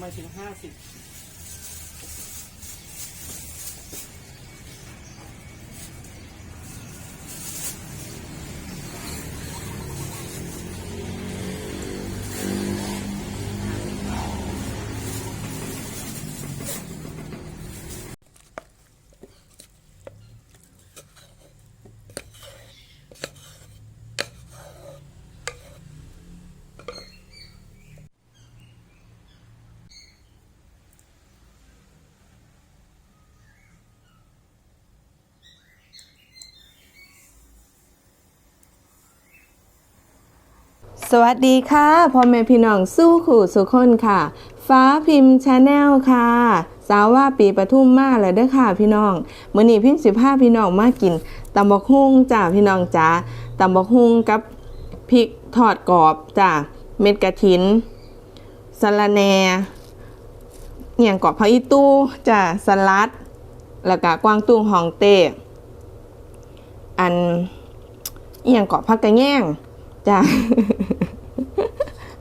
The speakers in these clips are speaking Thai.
ไมถึงห้าสิบ สวัสดีค่ะพ่อแม่พี่น้องสู้ขู่สุคนค่ะ ฟ้าพิมพ์ชาแนลค่ะ สาวว่าปีปทุมมาแล้วเด้อค่ะพี่น้องมื้อนี้พิมพ์สิพาพี่น้องมากินตำบักฮุ่งจ้าพี่น้องจ้าตำบักฮุ่งกับพริกทอดกรอบจ้าเม็ดกระถินสะระแหน่อหย่างกรอบพะอีตู้จ้าสลัด แล้วก็กวางตุ้งฮองเต้อันเอหย่างเกาะพักกระแง่งจ้า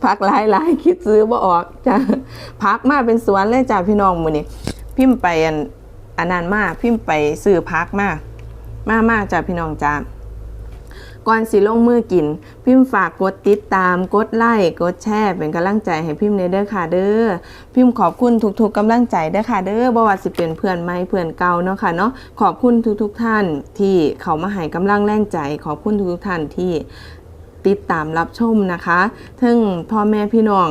พักหลายหลายคิดซื้อบ่ออกจ้าพักมาเป็นสวนเลยจ้าพี่น้องมือนี้พิมพ์ไปอันอันานมากพิมพ์ไปซื้อพักมากมามาจ้าพี่น้องจ้าก่อนสิลงมือกิน พิมพ์ฝากกดติดตามกดไลค์กดแชร์เป็นกำลังใจให้พิมพ์ในเด้อค่ะเด้อพิมพ์ขอบคุณทุกๆกำลังใจเด้อค่ะเด้อบ่ว่าสิเป็นเพื่อนใหม่เพื่อนเก่าเนาะค่ะเนาะขอบคุณทุกๆท่านที่เขามาให้กำลังแรงใจ ขอบคุณทุกๆท่านที่ ติดตามรับชมนะคะถึงพ่อแม่พี่น้อง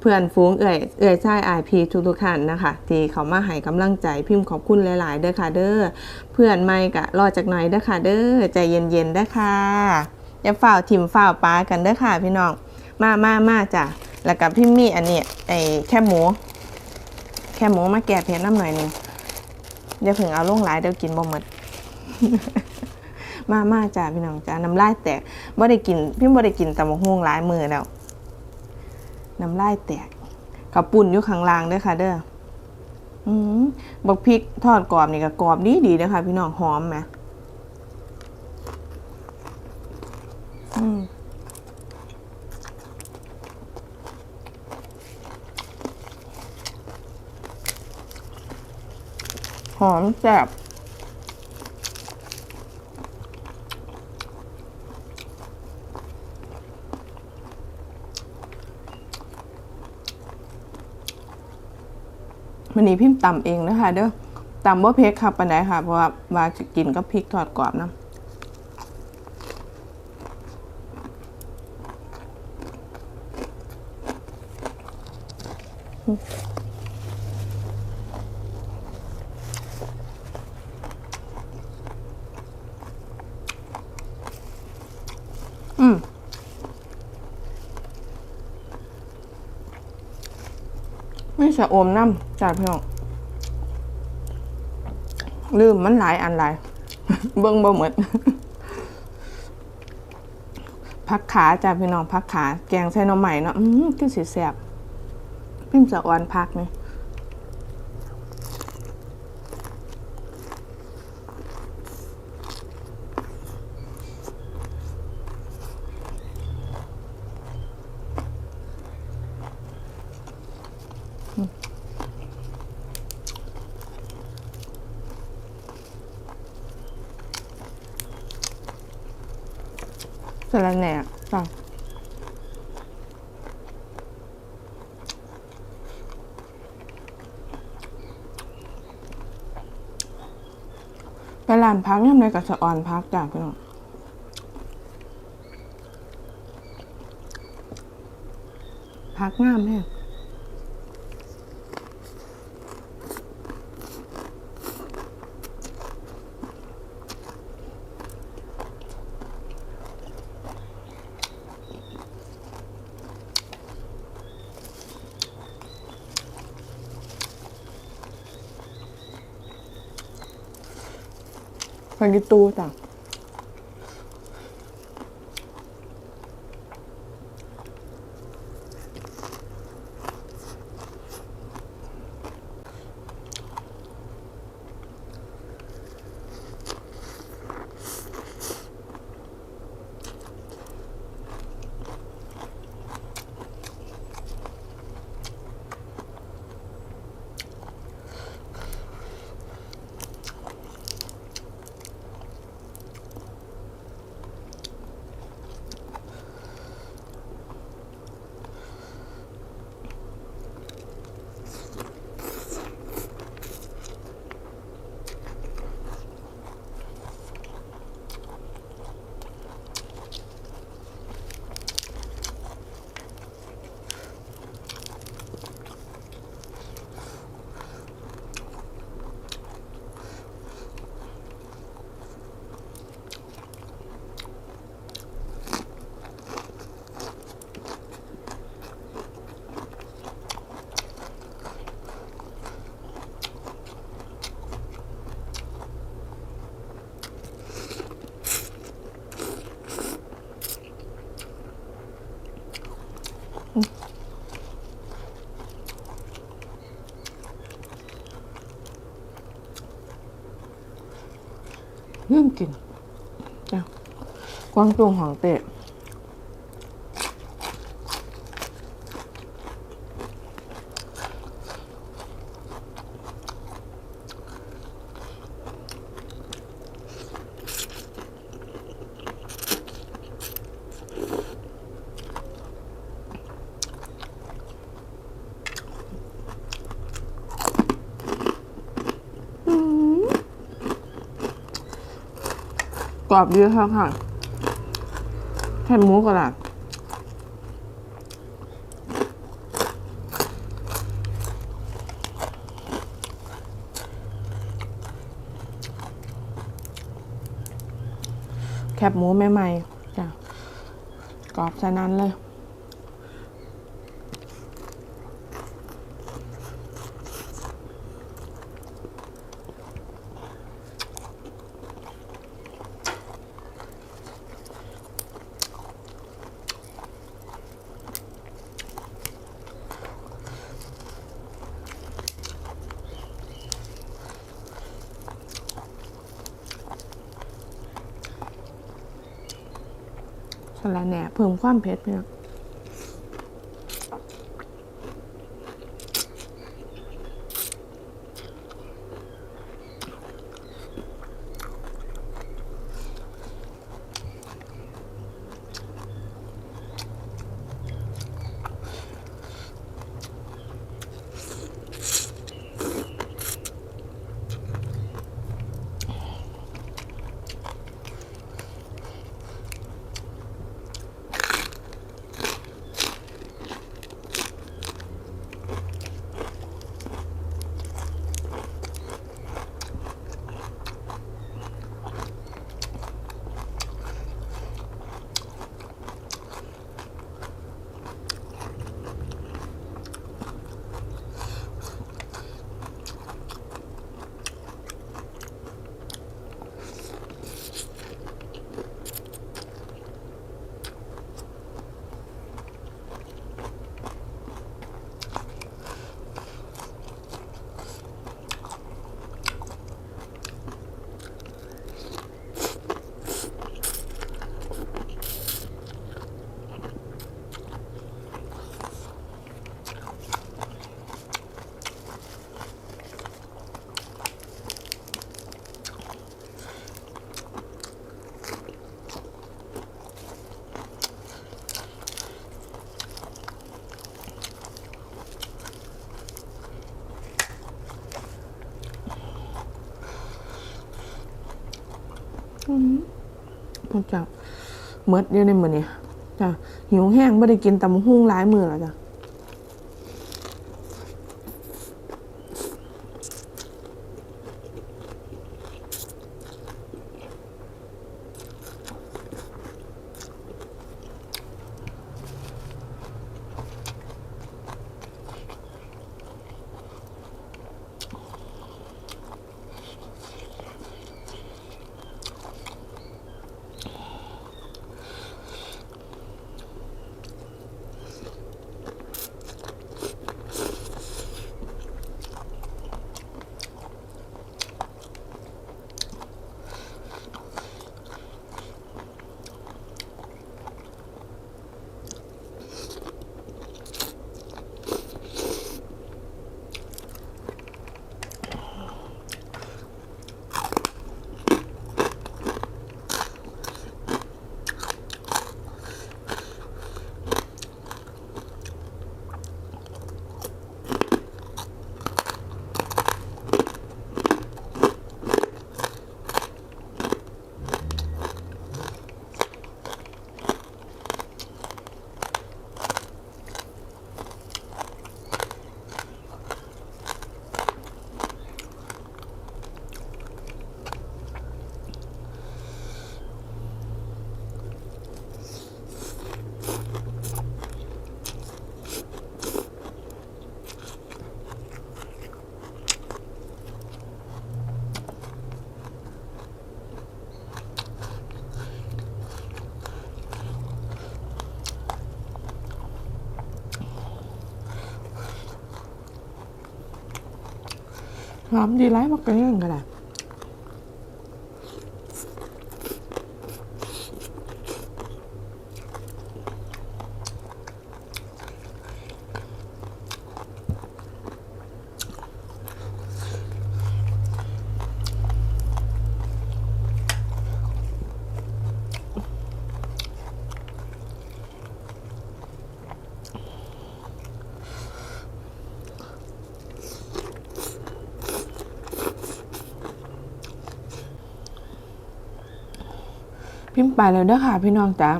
เพื่อนฟูงเอ่ยเอ่ยใช่ไอพีทุกทุกท่านนะคะ ที่เขามาให้กำลังใจพิมพ์ขอบคุณหลาย ๆ เด้อค่ะเด้อเพื่อนไม่กะรอจากหน่อยเด้อค่ะเด้อใจเย็นๆเด้อค่ะอย่าฝ่าวถิ่มฝ่าวป้ากันเด้อค่ะพี่น้องมามามาจ้ะแล้วกับพี่มี่อันนี้ไอ้แค่หมู แค่หมูมาแกะเผ็ดน้ำหน่อยหนึงเดี๋ยวถึงเอาลงหลายเดี๋ยวกินบ่หมด มามาจ้าพี่น้องจ้าน้ำลายแตกบ่ได้กินพี่บ่ได้กินตำบักหุ่งหลายมือแล้วน้ำลายแตกกับปุ่นอยู่ข้างล่างด้อค่ะเด้ออืมบักพริกทอดกรอบนี่ก็กรอบดีดีๆเด้อค่ะพี่น้องหอมไหมอืมหอมแซ่บ วันนี้พิมพ์ตำเองนะคะเด้อตำว่าเพกครับปันไดค่ะ เพราะว่ามาจะกินก็พริกทอดกรอบนะอืม ไม่ชะอมน้ำจ้าพี่น้องลืมมันหลายอันหลาย เบิ้งบ่หมดพักขาจ้าพี่น้องพักขา แกงใส่น่อใหม่เนาะอืมคือสิแซบพิมพ์สะออนพักนี่ สละแหน่จ้าไปร้านพักยังไงกับสะออนพักจ้ะพี่น้องพักงามแน่ังกิตูจ้ะ ลืมกินจ้ะกวางตุ้งหองเตะ กรอบดีค่ะค่ะแค่หมูกระดาษแคบหมูใหม่ๆจ้ะกรอบซะนั้นเลย สะระแหน่เพิ่มความเผ็ดไปนะ พวกจ้ะเมดอยู่ในมือนี่จ้ะหิวแห้งไม่ได้กินตำหุ้งหลายมือแล้วจ้ะ หอมดีไรมากกันยังก็ได้ พิมพ์ไปแล้วเด้อค่ะ พี่น้องจ๋า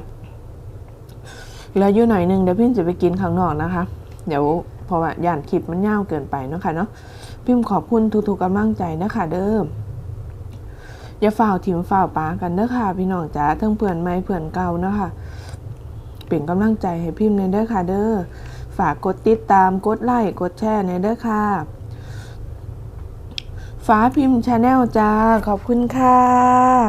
เหลืออยู่หน่อยหนึงเดี๋ยวพิมพ์จะไปกินข้างนอกนะคะ เดี๋ยวเพราะว่าย่านคลิปมันยาวเกินไปเนาะค่ะเนาะพิมพ์ขอบคุณทุกๆกำลังใจนะคะเด้ออย่าฝ่าวถิ่มฝ่าวป้ากันเด้อค่ะ พี่น้องจ๋าทั้งเพื่อนใหม่เพื่อนเก่านะคะเป็นกำลังใจให้พิมพ์ในเด้อค่ะ เด้อฝากกดติดตามกดไลค์กดแชร์ในเด้อค่ะฟ้าพิมพ์ชาแนลจ้า ขอบคุณค่ะ